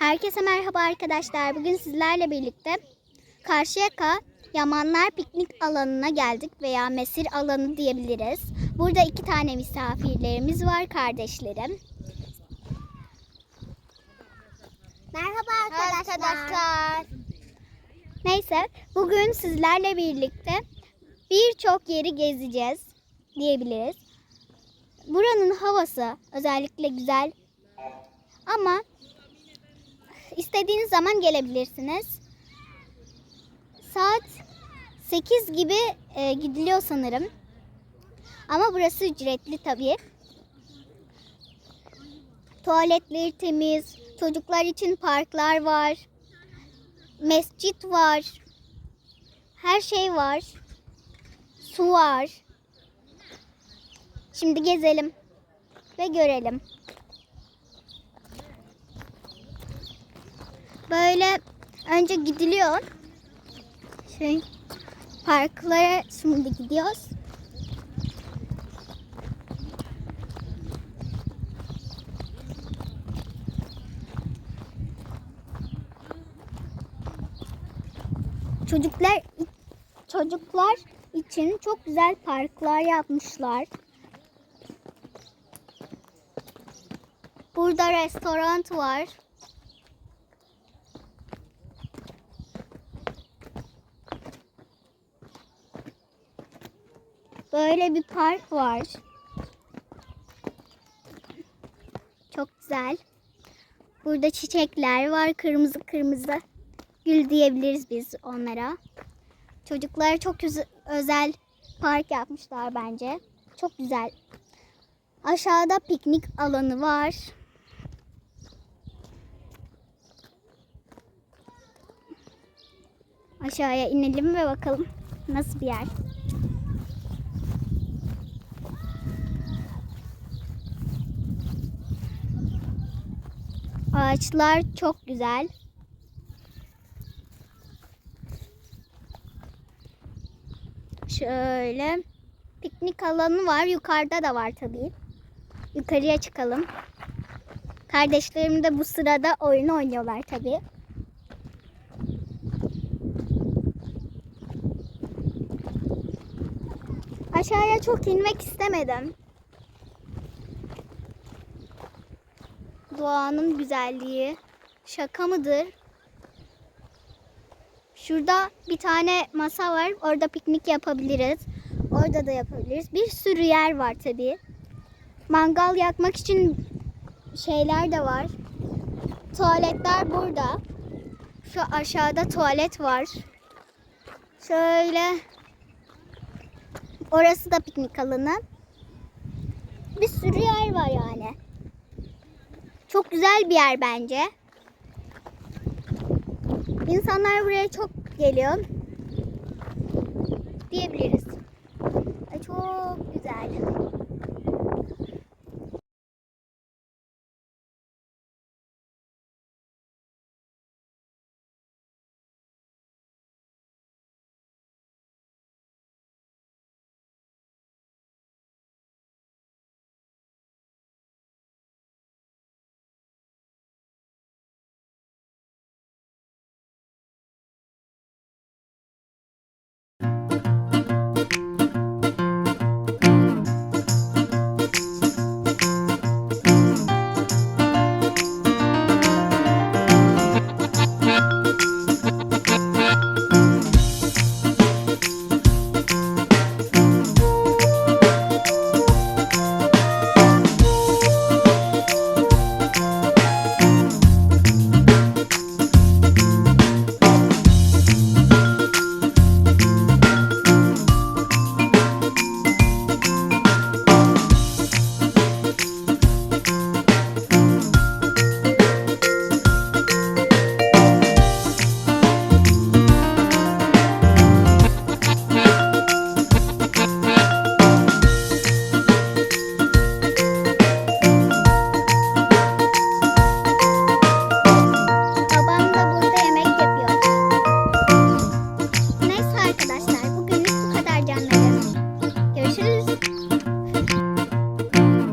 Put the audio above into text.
Herkese merhaba arkadaşlar. Bugün sizlerle birlikte Karşıyaka Yamanlar Piknik Alanı'na geldik veya mesir alanı diyebiliriz. Burada iki tane misafirlerimiz var kardeşlerim. Merhaba arkadaşlar. Neyse bugün sizlerle birlikte birçok yeri gezeceğiz diyebiliriz. Buranın havası özellikle güzel ama istediğiniz zaman gelebilirsiniz. Saat 8 gibi e, gidiliyor sanırım. Ama burası ücretli tabii. Tuvaletleri temiz, çocuklar için parklar var. Mescit var. Her şey var. Su var. Şimdi gezelim ve görelim. Böyle önce gidiliyor. Şey, parklara şimdi gidiyoruz. Çocuklar çocuklar için çok güzel parklar yapmışlar. Burada restoran var. Böyle bir park var. Çok güzel. Burada çiçekler var. Kırmızı kırmızı. Gül diyebiliriz biz onlara. Çocuklara çok özel park yapmışlar bence. Çok güzel. Aşağıda piknik alanı var. Aşağıya inelim ve bakalım nasıl bir yer. Ağaçlar çok güzel. Şöyle piknik alanı var. Yukarıda da var tabii. Yukarıya çıkalım. Kardeşlerim de bu sırada oyun oynuyorlar tabii. Aşağıya çok inmek istemedim. Doğanın güzelliği şaka mıdır? Şurada bir tane masa var. Orada piknik yapabiliriz. Orada da yapabiliriz. Bir sürü yer var tabii. Mangal yakmak için şeyler de var. Tuvaletler burada. Şu aşağıda tuvalet var. Şöyle orası da piknik alanı. Bir sürü yer var yani güzel bir yer bence. İnsanlar buraya çok geliyor diyebiliriz. Çok güzel.